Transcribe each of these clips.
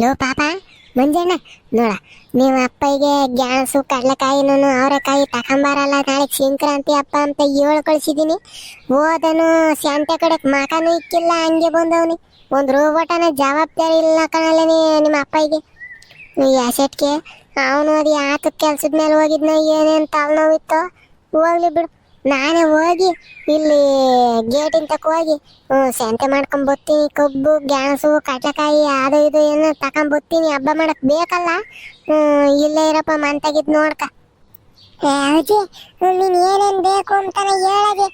Low ಪಾಪ ಮಂಜಣ್ಣ ನೋಡ, ನೀವು ಅಪ್ಪಗೆ ಗ್ಯಾಸು ಕಡಲೆಕಾಯಿನೂ ಅವರೆಕಾಯಿ ತಕೊಂಬಾರಲ್ಲ ನಾಳೆ ಸಂಕ್ರಾಂತಿ ಅಪ್ಪ ಅಂತ ಏಳು ಕಳಿಸಿದ್ದೀನಿ ಹೋದನು ಶಾಂತ ಕಡೆ ಮಕನೂ ಇಕ್ಕಿಲ್ಲ, ಹಂಗೆ ಬಂದವನಿ. ಒಂದು ರೋಬೋಟನ ಜವಾಬ್ದಾರಿ ಇಲ್ಲ ನೀ, ನಿಮ್ಮ ಅಪ್ಪಗೆ ಈ ಅಸೆಟ್ಗೆ, ಅವನು ಅದು ಯಾಕೆ ಕೆಲ್ಸದ ಮೇಲೆ ಹೋಗಿದ್ನ, ಏನೇನು ತಲೆನೋವಿತ್ತು, ಹೋಗ್ಲಿ ಬಿಡು. ನಾನೇ ಹೋಗಿ ಇಲ್ಲಿ ಗೇಟಿನ ತಕ ಹೋಗಿ ಸಂತೆ ಮಾಡ್ಕೊಂಡ್ ಬರ್ತೀನಿ, ಕಬ್ಬು, ಗ್ಯಾಸು ಕಟ್ಲಕಾಯಿ ಅದು ಇದು ಏನೋ ತಕೊಂಡ್ ಬರ್ತೀನಿ, ಹಬ್ಬ ಮಾಡಕ್ ಬೇಕಲ್ಲ? ಇಲ್ಲೇ ಇರಪ್ಪ ಮಂತಾಗಿದ್ ನೋಡ್ಕ. ಅಜ್ಜಿ ನೀನ್ ಏನೇನ್ ಬೇಕು ಅಂತಾನೆ ಹೇಳದೆ.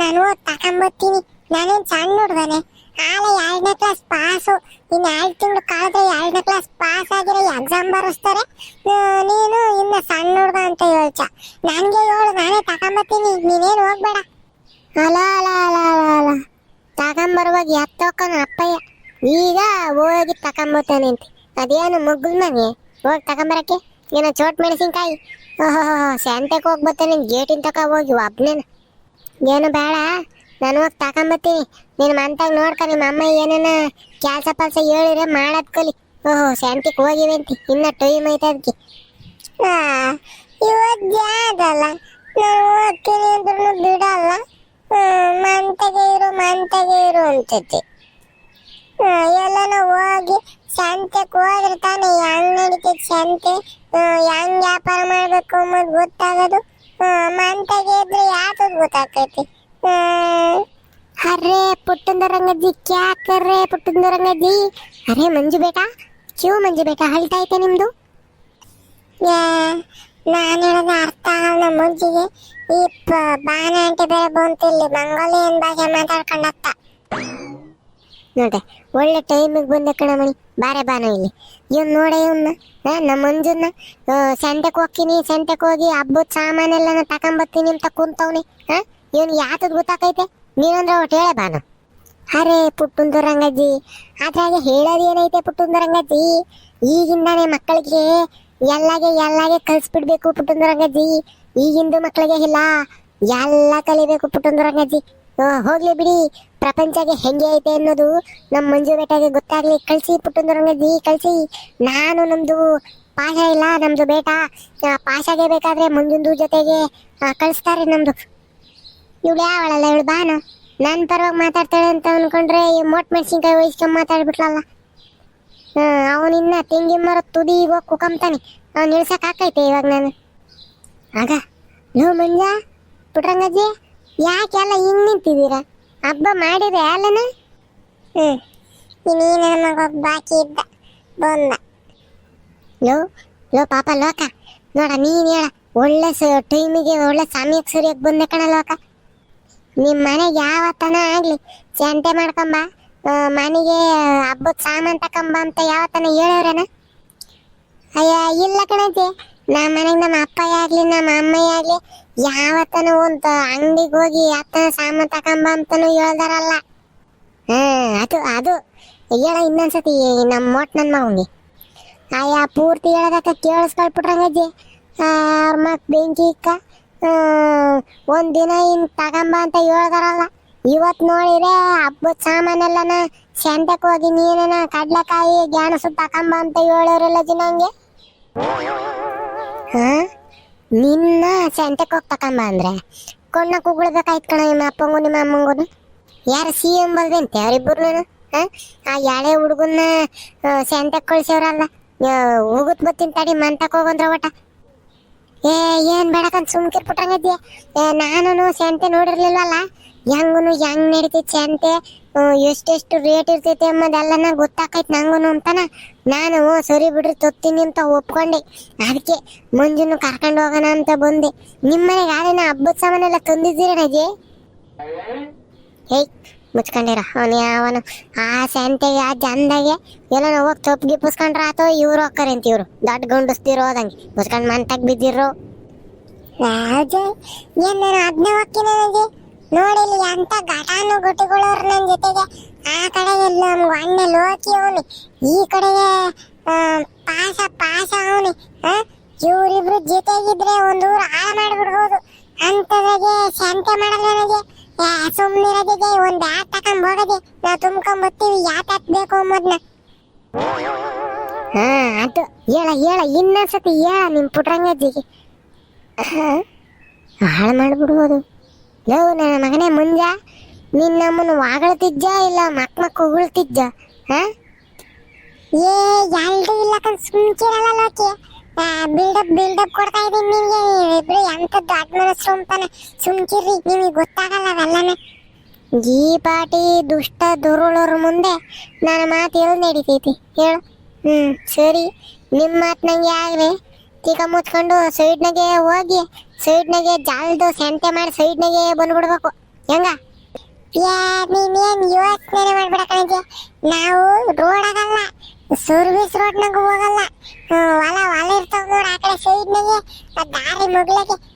ನಾನು ತಕೊಂಬರ್ತೀನಿ ನಾನೇನ್ ಸಣ್ಣ ಹುಡ್ಗನೆ? ಆಲೆ ಎರಡನೇ ಕ್ಲಾಸ್ ಪಾಸು ಇನ್ನು ಎರಡು ತಿಂಗಳು ಕಾದ್ರೆ ಎರಡನೇ ಕ್ಲಾಸ್ ಪಾಸ್ ಆಗಿರೋ ಎಕ್ಸಾಮ್ ಬರೆಸ್ತಾರೆ. ನೀನು ಇನ್ನು ಸಣ್ಣ ಹುಡುಗ ಅಂತ ಹೇಳ್ಚ ನನಗೆ ಹೇಳು, ನಾನೇ ತಕೊಂಬರ್ತೀನಿ ನೀನೇನು ಹೋಗ್ಬೇಡ. ಅಲ ಅಲ ಅಲ ಅಲ ಅಲ. ತಗೊಂಬರುವಾಗ ಎತ್ತೋಕನ ಅಪ್ಪಯ್ಯ. ಈಗ ಹೋಗಿ ತಗೊಂಬರ್ತಾನೆ ಅಂತ. ಅದೇನು ಮಗ್ಗಲ್ ಮನೆ? ಹೋಗಿ ತಗೊಂಬರಕ್ಕೆ ಏನೋ ಚೋಟ್ ಮೆಣಸಿನ್ಕಾಯಿ. ಓಹೋ ಶಾಂತಕ್ಕೆ ಹೋಗಿ ಬರ್ತಾನೆ ಗೇಟಿನ ತಕ ಹೋಗಿ ಒಬ್ನೇನ. ಏನು ಬೇಡ. ನಾನು ಹೋಗಿ ತಗೊಂಬರ್ತೀನಿ ನಿನ್ನ ಮಂತಾಗ ನೋಡ್ಕ, ನಿಮ್ಮ ಅಮ್ಮ ಏನೇನ ಕೆಲಸ ಪಲ್ಸ ಹೇಳಿದ್ರೆ ಮಾಡದ್ ಕಲಿ. ಓಹೋ, ಶಾಂತಿಗೆ ಅಂತ. ಇನ್ನ ಟೈಮ್ ಐತೆ ಅದಕ್ಕೆ ಇವತ್ತು ಯಾವ್ದಲ್ಲ? ನಾನು ಓದ್ತೀನಿ ಅಂದ್ರೂ ಬಿಡಲ್ಲ. ಮಂತಗೆ ಇರು ಮಂತಗೆ ಇರು ಅಂತೈತಿ ಎಲ್ಲನ ಹೋಗಿ ಸಂತೆಗೆ ಹೋದ್ರೆ ತಾನೇ ಹೆಂಗ್ ನಡೀತೈತಿ ಸಂತೆ ಹೆಂಗ್ ವ್ಯಾಪಾರ ಮಾಡಬೇಕು ಅನ್ನೋದು ಗೊತ್ತಾಗೋದು? ಮಂತಗೆ ಇದ್ರೆ ಯಾವ್ದು ಗೊತ್ತಾಗ್ತೈತಿ? ಅರೆ क्या कर रहे ರಂಗಜ್ಜಿ ಅರೆ ಮಂಜು ಬೇಟಾ, ಕ್ಯೂ ಮಂಜು ಬೇಟಾ ಅಳ್ತಾ ಐತೆ ನಿಮ್ದು? ನಾನು ಹೇಳೋದು ಅರ್ಥ ಆಗಲ್ಲ ಮುಂಚಿಗೆ ಈ ಬಾನ ಆಂಟಿ ಬೇರೆ ಬಂತು ಇಲ್ಲಿ ಮಂಗೋಲಿಯನ್ ಭಾಷೆ ಮಾತಾಡ್ಕೊಂಡತ್ತ? ನೋಡೆ ಒಳ್ಳೆ ಟೈಮಿಗೆ ಬಂದೆ ಕಣಮಣಿ ಬಾರೆ ಬಾನ ಇಲ್ಲಿ. ಇವನ್ ನೋಡೆ ಇವನ್ನ ನಮ್ಮ ಮಂಜುನ್ನ ಸಂತೆಗೆ ಹೋಗ್ತೀನಿ ಸಂತೆಗೆ ಹೋಗಿ ಹಬ್ಬದ ಸಾಮಾನೆಲ್ಲ ತಕೊಂಬರ್ತೀನಿ ಅಂತ ಕುಂತವ್ನಿ, ಹಾ, ಇವನ್ ಯಾತದ್ ಗೊತ್ತಾಕೈತೆ? ನೀನಂದ್ರೆ ಒಟ್ಟು ಹೇಳ ಬಾನ. ಅರೆ ಪುಟ್ಟುಂದು ರಂಗಜ್ಜಿ ಅದ್ರಾಗೆ ಹೇಳೋದು ಏನೈತೆ ಪುಟ್ಟುಂದು ರಂಗಜ್ಜಿ ಈಗಿಂದಾನೆ ಮಕ್ಕಳಿಗೆ ಎಲ್ಲಾಗೆ ಎಲ್ಲಾಗೆ ಕಲ್ಸ್ಬಿಡ್ಬೇಕು ಪುಟ್ಟುಂದು ರಂಗಜ್ಜಿ ಈಗಿಂದು ಮಕ್ಕಳಿಗೆ ಇಲ್ಲ ಎಲ್ಲ ಕಲಿಬೇಕು ಪುಟ್ಟುಂದು ರಂಗಜ್ಜಿ ಹೋಗ್ಲಿ ಬಿಡಿ ಪ್ರಪಂಚಗೆ ಹೆಂಗೆ ಐತೆ ಅನ್ನೋದು ನಮ್ಮ ಮಂಜು ಬೇಟಾಗೆ ಗೊತ್ತಾಗ್ಲಿ. ಕಳ್ಸಿ ಪುಟ್ಟುಂದು ರಂಗಜ್ಜಿ ಕಳ್ಸಿ. ನಾನು ನಮ್ದು ಪಾಶ ಇಲ್ಲ ನಮ್ದು ಬೇಟ. ಆ, ಪಾಶಗೆ ಬೇಕಾದ್ರೆ ಮಂಜುಂದು ಜೊತೆಗೆ ಕಳಿಸ್ತಾರೆ ನಮ್ದು. ಇವಳು ಯಾವಳಲ್ಲ? ಇವಳು ಬಾನು ನನ್ನ ಪರವಾಗಿ ಮಾತಾಡ್ತಾಳೆ ಅಂತ ಅನ್ಕೊಂಡ್ರೆ ಈ ಮೋಟ್ ಮೆಣಸಿನ್ಕಾಯಿ ವಹಿಸ್ಕೊಂಡ್ ಮಾತಾಡ್ಬಿಟ್ಲಲ್ಲ. ಅವನಿನ್ನ ತೆಂಗಿನ ಮರ ತುದಿ ಹೋಗಿ ಕುಕಂತಾನೆ ಅವ್ನು ಇಳ್ಸಕ್ ಆಕೈತೆ ಇವಾಗ ನಾನು. ಆಗ ನೋ ಮಂಜ, ಪುಟ್ರಂಗಜ್ಜಿ ಯಾಕೆಲ್ಲ ಹಿಂಗ್ ನಿಂತಿದ್ದೀರಾ? ಹಬ್ಬ ಮಾಡಿದ್ರೆ ಅಲ್ಲನ? ಹ್ಮ್. ನೀನು ಮಗ ಬಾಕಿ ಇದ್ದ? ಬಂದ. ಲೋ ಲೋ ಪಾಪ ಲೋಕ. ನೋಡ, ನೀನು ಹೇಳ, ಒಳ್ಳೆ ಟೈಮಿಗೆ ಒಳ್ಳೆ ಸಮಯಕ್ಕೆ ಸರಿಯಾಗಿ ಬಂದೆ ಕಣ ಲೋಕ. ನಿಮ್ಮ ಮನೆಗೆ ಯಾವತ್ತನ ಆಗ್ಲಿ. ಚಂತೆ ಮಾಡ್ಕೊಂಬ. ಮನೆಗೆ ಹಬ್ಬದ ಸಾಮಾನ್ ತಕೊಂಬ ಅಂತ ಯಾವತ್ತನ ಹೇಳೋರೇನ ಅಯ್ಯ, ಇಲ್ಲ ಕಣಜ್ಜಿ. ನಮ್ಮ ಮನೆಗೆ ನಮ್ಮ ಅಪ್ಪಯ್ಯ ಆಗ್ಲಿ ನಮ್ಮ ಅಮ್ಮ ಆಗ್ಲಿ, ಯಾವತ್ತನ ಒಂದು ಅಂಗಡಿಗೆ ಹೋಗಿ ಅತ್ತನ ಸಾಮಾನು ತಕೊಂಬ ಅಂತನೂ ಹೇಳ್ದಾರಲ್ಲ. ಹ್ಮ್ ಅದು ಅದು. ಹೇಳ ಇನ್ನೊಂದ್ಸತಿ ನಮ್ಮ ಮೋಟ್ ನನ್ನ ಮಗನಿಗೆ ಅಯ್ಯ, ಪೂರ್ತಿ ಹೇಳದಕ್ಕ ಕೇಳಿಸ್ಕೊಳ್ಬಿಟ್ರಂಗಜ್ಜಿ. ಅವ್ರ ಮಕ್ ಬೆಂಕಿ ಇಕ್ಕ. ಒಂದ್ ದಿನ ಇನ್ ತಗೊಂಬ ಅಂತ ಹೇಳ್ದಾರಲ್ಲ. ಇವತ್ ನೋಡಿದ್ರೆ ಹಬ್ಬದ ಸಾಮಾನೆಲ್ಲನ ಸೆಂಟಕ್ ಹೋಗಿ ನೀನ ಕಡ್ಲೆಕಾಯಿ ಗ್ಯಾಣಸು ತಗೊಂಬ ಅಂತ ಹೇಳೋರಲ್ಲ ಹಂಗೆ ಹಾ, ನಿನ್ನ ಸೆಂಟಕ್ ಹೋಗಿ ತಕಂಬ ಅಂದ್ರೆ. ಕೊಂಡ ಕುಗ್ಳ್ಬೇಕಾಯ್ತು ಕಣ ನಿಮ್ಮ ಅಪ್ಪಂಗು ನಿಮ್ಮ ಅಮ್ಮಂಗು ಯಾರು ಸಿ ಎಂ ಬಲ್ದಂತೆ ಅವರಿಬ್ಬರು ಆ ಎಳೆ ಹುಡುಗನ್ನ ಸೆಂಟಕ್ ಕಳ್ಸ್ಯವ್ರಲ್ಲ ಹೋಗುತ್ ಬತ್ತಿನ ತಡಿ ಮಂತಕ್ ಹೋಗಂದ್ರ ಒಟ ಏ, ಏನ್ ಬೇಡಕಂತ ಸುಮ್ಕಿರ್ಬಿಟ್ರಂಗದ್ಯ ನಾನು ಸಂತೆ ನೋಡಿರ್ಲಿಲ್ವಲ್ಲ? ಹೆಂಗುನು ಹೆಂಗ್ ನಡೀತೈತಿ ಸಂತೆ? ಎಷ್ಟೆಷ್ಟು ರೇಟ್ ಇರ್ತೈತಿ ಅನ್ನೋದೆಲ್ಲನ ಗೊತ್ತಾಕೈತಿ ನಂಗೂನು ಅಂತಾನ. ನಾನು ಸರಿ ಬಿಡ್ರಿ, ತೊತ್ತೀನಿ ಅಂತ ಒಪ್ಕೊಂಡೆ. ಅದಕ್ಕೆ ಮಂಜುನು ಕರ್ಕೊಂಡು ಹೋಗೋಣ ಅಂತ ಬಂದೆ. ನಿಮ್ಮನೆಗೆ ಆದೇನ ಹಬ್ಬದ ಸಾಮಾನೆಲ್ಲ ತಂದಿದ್ದೀರನಜಿ ಹೇಯ್ ಮುಚ್ಕೊಂಡಿರ. ಅವನು ಯಾವನು ಆ ಸಂತೆಗೆ, ಆ ಜಂದಾಗೆ ಎಲ್ಲ ಹೋಗಿ ತಪ್ಪು ಗಿಪ್ಪಿಸ್ಕೊಂಡ್ರ ಆತೋ ಇವ್ರು ಹೋಗ್ತಾರೆ ಅಂತ ಇವ್ರು. ದೊಡ್ಡ ಗುಂಡಿಸ್ತಿರೋ ಹೋದಂಗೆ ಮುಚ್ಕೊಂಡು ಮಂತಾಗ ಬಿದ್ದಿರೋ ರಾಜ ಏನ್ ನಾನು ಅದನ್ನೇ ಹೋಗ್ತೀನಿ ನನಗೆ? ಇಲ್ಲಿ ಅಂತ ಘಟಾನು ಗುಟಿಗಳವ್ರು ನನ್ನ ಜೊತೆಗೆ. ಆ ಕಡೆ ನಮ್ಗೆ ಅಣ್ಣ ಲೋಕಿ ಅವನು. ಈ ಕಡೆಗೆ ಪಾಸ ಪಾಶ ಅವನು. ಇವರಿಬ್ರು ಜೊತೆಗಿದ್ರೆ ಒಂದು ಊರು ಹಾಳು ಮಾಡಿಬಿಡ್ಬೋದು. ಅಂತದಾಗೆ ಶಾಂತಿ ಮಾಡಲ್ಲ ನನಗೆ. ಸುಮ್ಮನಿರೋದಿಗೆ ಒಂದು ಹೋಗದೆ ನಾವು ತುಂಬ್ಕೊಂಬತ್ತೀವಿ ಯಾಕೆ ಬೇಕು ಅನ್ನೋದನ್ನ ಹಾ, ಅದು. ಹೇಳ ಹೇಳ. ಇನ್ನೊಂದ್ಸತಿ ಹೇಳ ನಿಮ್ ಪುಟ್ರಂಗಜ್ಜಿಗೆ. ಹಾಳು ಮಾಡ್ಬಿಡ್ಬೋದು. ಲವ್ ನನ್ನ ಮಗನೇ ಮುಂಜ. ನಿನ್ನ ನಮ್ಮನ್ನು ವಾಗಳ್ತಿದ್ದ ಇಲ್ಲ ಮಕ್ ಮಕ್ ಉಗುಳ್ತಿದ್ದ ಹಾ? ಏ, ಎಲ್ರು ಇಲ್ಲ ಕಣ್. ಸುಮ್ಕಿರಲ್ಲ ಲೋಕಿ. ಬಿಲ್ಡಪ್ ಬಿಲ್ಡಪ್ ಕೊಡ್ತಾ ಇದೀನಿ ನಿಮ್ಗೆ ಇಬ್ರು ಎಂತದ್ದು ಅಡ್ಮನಸ್ರು ಅಂತಾನೆ. ಸುಮ್ಕಿರ್ರಿ ನಿಮಗೆ ಗೊತ್ತಾಗಲ್ಲ ಅವೆಲ್ಲನೇ ಈ ಪಾಟಿ ದುಷ್ಟ ದುರುಳರ ಮುಂದೆ ನನ್ನ ಮಾತು ಎಲ್ಲಿ ನಡೀತೈತಿ? ಹೇಳು. ಹ್ಮ್, ಸರಿ. ನಿಮ್ಮ ಮಾತು ನಂಗೆ ಆಗ್ರಿ ಈಗ ಮುಚ್ಕೊಂಡು ಸೈಡ್ನಾಗೆ ಹೋಗಿ, ಸೈಡ್ನಾಗೆ ಜಾಲ್ದು ಸೆಂಟೆ ಮಾಡಿ ಸೈಡ್ನಾಗೆ ಬಂದ್ಬಿಡ್ಬೇಕು. ಹೆಂಗ? ನೀನೇನ್ ಯೋಚನೆ ಮಾಡ್ಬೇಡ ಕಣಜಿ ನಾವು ರೋಡ್ ಆಗಲ್ಲ ಸರ್ವಿಸ್ ರೋಡ್ನಾಗ ಹೋಗಲ್ಲ. ಹೊಲ ಹೊಲ ಇರ್ತಾವ ನೋಡ್ ಆ ಕಡೆ ಸೈಡ್ನಾಗೆ ಆ ದಾರಿ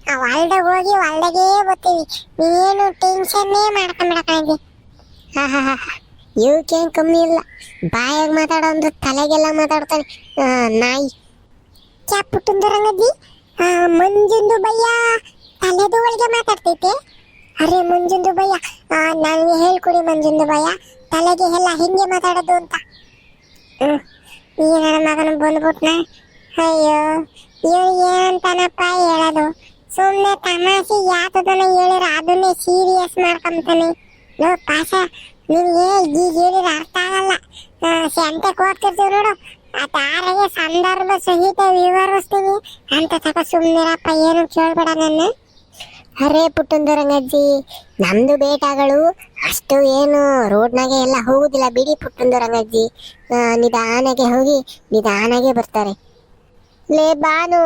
ಆ ಹೊಲ್ದಾಗ ಹೋಗಿ ಹೊಲ್ದಾಗೇ ಬರ್ತೀವಿ ನೀನು ಟೆನ್ಷನ್ನೇ ಮಾಡ್ಕೊಂಬೇಡ ಕಣಜಿ ಹಾ ಹಾ ಇವಕ್ಕೇನ್ ಕಮ್ಮಿ ಇಲ್ಲ. ಬಾಯಾಗ ಮಾತಾಡೋ ಅಂದ್ರೆ ತಲೆಗೆಲ್ಲ ಮಾತಾಡ್ತಾನೆ ನಾಯಿ. ಕ್ಯಾ ಪುಟ್ಟಂದು ರಂಗಜ್ಜಿ ಆ, ಮಂಜುಂದು ಭಯ್ಯ ತಲೆದು ಒಳಗೆ ಮಾತಾಡ್ತೈತೆ. ಅರೆ ಮಂಜುಂದು ಭಯ್ಯ ಆ, ನನಗೆ ಹೇಳ್ಕೊಡಿ ಮಂಜುಂದು ಭಯ್ಯ ತಲೆಗೆ ಎಲ್ಲ ಹಿಂಗೆ ಮಾತಾಡೋದು ಅಂತ. ಹ್ಮ್ ಈಗ ನನ್ನ ಮಗನ ಬಂದ್ಬಿಟ್ನ. ಅಯ್ಯೋ. ಇವ್ ಏನಂತಾನಪ್ಪ ಹೇಳೋದು? ಸುಮ್ಮನೆ ತಮಾಷೆ ಯಾತದನ್ನ ಹೇಳಿರ ಅದನ್ನೇ ಸೀರಿಯಸ್ ಮಾಡ್ಕೊಂತಾನೆ ನೋ ಪಾಶ ನಿಮ್ಗೆ ಈಗ ಹೇಳಿದ್ರೆ ಅರ್ಥ ಆಗಲ್ಲ. ಸೆಂಟಕ್ಕೆ ಹೋಗ್ತಿರ್ತೀವಿ ನೋಡು. ಆ ದಾರಿಗೆ ಸಂದರ್ಭ ಸಹಿತ ವಿವರಿಸ್ತೀವಿ ಅಂತ ತಕ ಸುಮ್ಮನಿರಪ್ಪ ಏನು ಕೇಳ್ಬೇಡ ನನ್ನ. ಅರೆ ಪುಟ್ಟಂದು ನಮ್ಮದು ಬೇಟಗಳು ಅಷ್ಟು ಏನು ರೋಡ್ನಾಗೆ ಎಲ್ಲ ಹೋಗುದಿಲ್ಲ ಬಿಡಿ ಪುಟ್ಟಂದು ನಿಧಾನಗೆ ಆ, ನಿಧಾನಾಗೆ ಹೋಗಿ ನಿಧಾನಗೆ ಬರ್ತಾರೆ. ಲೇ ಬಾನು,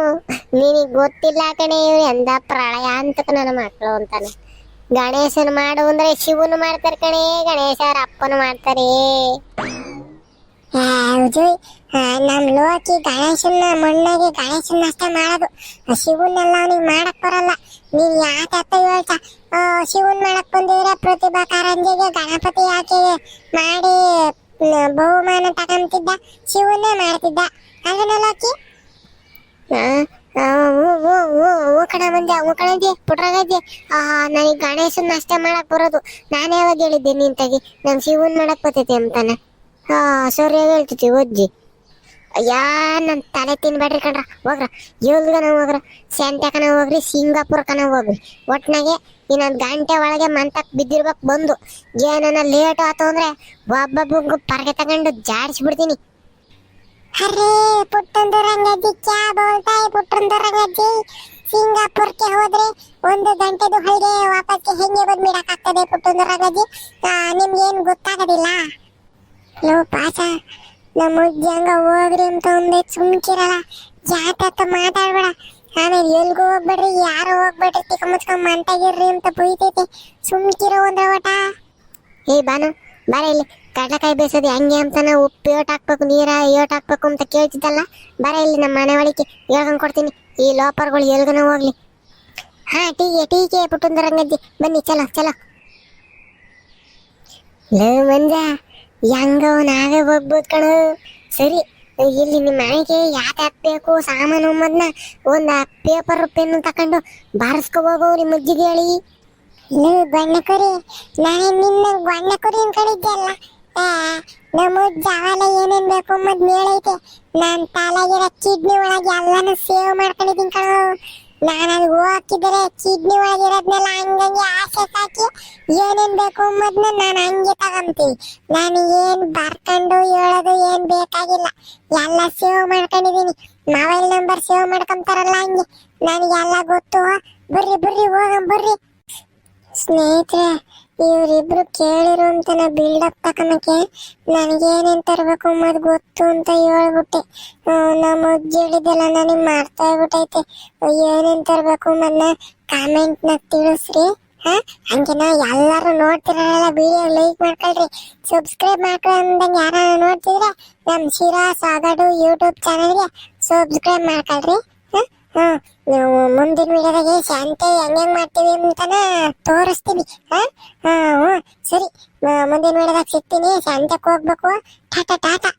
ನಿನಗ್ ಗೊತ್ತಿಲ್ಲ ಕಣೆ, ಎಂದ ಪ್ರಳಯ ಅಂತ ನನ್ನ ಮಕ್ಕಳು ಅಂತಾನೆ. ಗಣೇಶನ ಮಾಡು ಅಂದ್ರೆ ಶಿವನು ಮಾಡ್ತಾರೆ ಕಣೆ, ಗಣೇಶ ಅವ್ರ ಅಪ್ಪನು ಮಾಡ್ತಾರೆ. ವಿಜಯ್ ನಮ್ ಲೋಕಿ ಗಣೇಶನ ಮಣ್ಣಾಗಿ ಗಣೇಶನ ಅಷ್ಟೇ ಮಾಡೋದು. ಶಿವನ್ನೆಲ್ಲ ಅವನಿಗೆ ಮಾಡಕ್ ಬರಲ್ಲ. ನೀನ್ ಯಾಕೆ ಅತ್ತ ಹೇಳ್ತಾ? ಶಿವನ್ ಮಾಡಕ್ ಬಂದಿದ್ರೆ ಪ್ರತಿಭಾ ಕಾರಂಜಿಗೆ ಗಣಪತಿ ಯಾಕೆ ಮಾಡಿ ಬಹುಮಾನ ತಗೊಂತಿದ್ದ ಶಿವನ್ನೇ ಮಾಡ್ತಿದ್ದ. ಅದನ್ನ ಲೋಕಿ? ಕಣ ಮಂದಿ ಅವು ಕಣಜಿ ಪುಟ್ರಾಗಜ್ಜಿ ಆ ನನಗೆ ಗಣೇಶನ ಅಷ್ಟೇ ಮಾಡಕ್ ಬರೋದು. ನಾನೇ ಯಾವಾಗ ಹೇಳಿದ್ದೆ ನಿಂತಾಗಿ? ನಮ್ ಶಿವನ್ ಮಾಡಕ್ ಬರ್ತೈತಿ ಅಂತಾನೆ. ಹಾ ಸರಿ ಹೇಳ್ತೈತಿ ಒಜ್ಜಿ ಅಯ್ಯಾ, ನನ್ ತಲೆ ತಿನ್ಬೇಡ್ರಿ ಕಣ್ರ, ಹೋಗ್ರ. ಯೋಲ್ಗನ ಹೋಗ್ರ ಸೆಂಟಕನ ಹೋಗ್ರಿ ಸಿಂಗಾಪುರಕನ ಹೋಗ್ರಿ. ಒಟ್ನಾಗೆ ಇನ್ನೊಂದು ಗಂಟೆ ಒಳಗೆ ಮಂತಕ್ ಬಿದ್ದಿರ್ಬೇಕು ಬಂದು. ಏನನ್ನ ಲೇಟ್ ಆತು ಅಂದ್ರೆ ಒಬ್ಬೊಬ್ಬಂಗು ಪರಗೆ ತಗೊಂಡು ಜಾಡಿಸ್ಬಿಡ್ತೀನಿ ಅರೆ ಪುಟ್ಟಂದು ರಂಗಜ್ಜಿ ಕ್ಯಾ ಬೋಲ್ತಾ है ಪುಟ್ಟಂದು ರಂಗಜ್ಜಿ ಸಿಂಗಾಪುರ್ಗೆ ಹೋದ್ರೆ ಒಂದು ಗಂಟೆದು ಹೊರಗೆ ವಾಪಸ್ಗೆ ಹೆಂಗೆ ಬಂದ್ಬಿಡಕ್ಕಾಗ್ತದೆ ಪುಟ್ಟಂದು ರಂಗಜ್ಜಿ ನಿಮ್ಗೆ ಏನು ಗೊತ್ತಾಗೋದಿಲ್ಲ? ಲೋ ಪಾಸ, ನಮ್ಮ ಅಜ್ಜಿ ಹೋಗ್ರಿ ಅಂತ ಒಂದೇ ಸುಮ್ಕಿರಲ್ಲ. ಜಾತ ಮಾತಾಡ್ಬೇಡ. ಆಮೇಲೆ ಎಲ್ಗೂ ಹೋಗ್ಬೇಡ್ರಿ, ಯಾರು ಹೋಗ್ಬೇಡ್ರಿ? ತಿಕ್ಕ ಮುಚ್ಕೊಂಡ್ ಮಂತಾಗಿರ್ರಿ ಅಂತ ಬೈತೈತೆ. ಸುಮ್ಕಿರೋ ಒಂದ್ರ ಒಟ ಏ ಬಾನು, ಬಾರ ಇಲ್ಲಿ. ಕಡ್ಲೆಕಾಯಿ ಬೇಯಿಸೋದು ಹೆಂಗೆ ಅಂತಾನ ಉಪ್ಪು ಏಟ್ ಹಾಕ್ಬೇಕು, ನೀರ ಏಟ್ ಹಾಕ್ಬೇಕು ಅಂತ ಕೇಳ್ತಿದ್ದಲ್ಲ? ಬರ ಇಲ್ಲಿ ನಮ್ಮ ಮನೆ ಒಳಗೆ ಹೇಳ್ಕೊಂಡು ಕೊಡ್ತೀನಿ. ಈ ಲೋಪರ್ಗಳು ಎಲ್ಗನ ಹೋಗ್ಲಿ. ಹಾ ಟೀಕೆ ಟೀಕೆ ಪುಟ್ಟುಂದರಂಗಜ್ಜಿ ಬನ್ನಿ, ಚಲೋ ಚಲೋ. ಲೋ ಮಂಜ, ಹೆಂಗ ನಾವೇ ಹೋಗ್ಬೋದು ಕಣು. ಸರಿ, ಇಲ್ಲಿ ನಿಮ್ಮ ಮನೆಗೆ ಯಾಕೆ ಹಾಕ್ಬೇಕು ಸಾಮಾನು ಮೊದ್ನ ಒಂದ್ ಪೇಪರ್ ಪೆನ್ ತಕೊಂಡು ಬಾರಿಸ್ಕೋಬೋಗು ನಿಮ್ಮ ಅಜ್ಜಿಗೆ ಹೇಳಿ ನೀವು ಬಣ್ಣ ಕುರಿ ನಾನು ನಿನ್ನ ಬಣ್ಣ ಕುರಿ ಅನ್ಕೊಂಡಿದ್ದೆ ಅಲ್ಲ. ನಮ್ಮ ಜಾವಲ ಏನೇನ್ ಬೇಕು ಮದ್ ಮೇಳೈತೆ ನಾನ್ ತಾಲಾಗಿರ ಕಿಡ್ನಿ ಒಳಗೆ ಎಲ್ಲಾನು ಸೇವ್ ಮಾಡ್ಕೊಂಡಿದ್ದೀನಿ ಕಣೋ. ನಾನು ಅಲ್ಲಿ ಹೋಗಿದ್ರೆ ಕಿಡ್ನಿ ಒಳಗಿರೋದ್ನೆಲ್ಲ ಹಂಗಂಗೆ ಆಸೆ ಸಾಕಿ ಏನೇನ್ ಬೇಕು ಮದ್ನ ನಾನು ಹಂಗೆ ತಗೊಂತೀನಿ ನಾನು ಏನ್ ಬರ್ಕೊಂಡು ಹೇಳೋದು ಏನ್ ಬೇಕಾಗಿಲ್ಲ. ಎಲ್ಲ ಸೇವ್ ಮಾಡ್ಕೊಂಡಿದೀನಿ ಮೊಬೈಲ್ ನಂಬರ್ ಸೇವ್ ಮಾಡ್ಕೊಂತಾರಲ್ಲ ಹಂಗೆ. ನನಗೆಲ್ಲ ಗೊತ್ತು. ಬರ್ರಿ ಬರ್ರಿ ಹೋಗಂ ಬರ್ರಿ. ಸ್ನೇಹಿತರೆ ಇವರಿಬ್ರು ಕೇಳಿರುವಂತನ ಬಿಲ್ಡಪ್ ತಕನಕ್ಕೆ ನನಗೇನೇನು ತರಬೇಕು ಅನ್ನೋದು ಗೊತ್ತು ಅಂತ ಹೇಳ್ಬಿಟ್ಟೆ. ನಮ್ಮ ಅಜ್ಜಿ ಹೇಳಿದ್ದೆಲ್ಲ ನನಗೆ ಮಾಡ್ತಾ ಆಗ್ಬಿಟ್ಟೈತೆ. ಏನೇನ್ ತರಬೇಕು ಮನ್ನ ಕಾಮೆಂಟ್ನ ತಿಳಿಸ್ರಿ. ಹಾ ಹಂಗೆನ ಎಲ್ಲಾರು ನೋಡ್ತಿರಲ್ಲ ವಿಡಿಯೋ ಲೈಕ್ ಮಾಡ್ಕೊಳ್ರಿ. ಸಬ್ಸ್ಕ್ರೈಬ್ ಮಾಡ್ಕೊಂಡಂಗೆ ಯಾರು ನೋಡ್ತಿದ್ರೆ ನಮ್ಮ ಶಿರಾ ಸಾಗಡು ಯೂಟ್ಯೂಬ್ ಚಾನಲ್ಗೆ ಸಬ್ಸ್ಕ್ರೈಬ್ ಮಾಡ್ಕೊಳ್ರಿ. ಹಾ, ನಾವು ಮುಂದಿನ ವಿಡಿಯೋದಾಗೆ ಶಾಂತಿ ಹೆಂಗೆ ಮಾಡ್ತೀವಿ ಅಂತಾನ ತೋರಿಸ್ತೀನಿ. ಹಾ ಹಾ ಸರಿ. ಮುಂದಿನ ವಿಡಿಯೋದಾಗ ಸಿಗ್ತೀನಿ. ಶಾಂತಕ್ಕೆ ಹೋಗ್ಬೇಕು. ಟಾಟಾ ಟಾಟಾ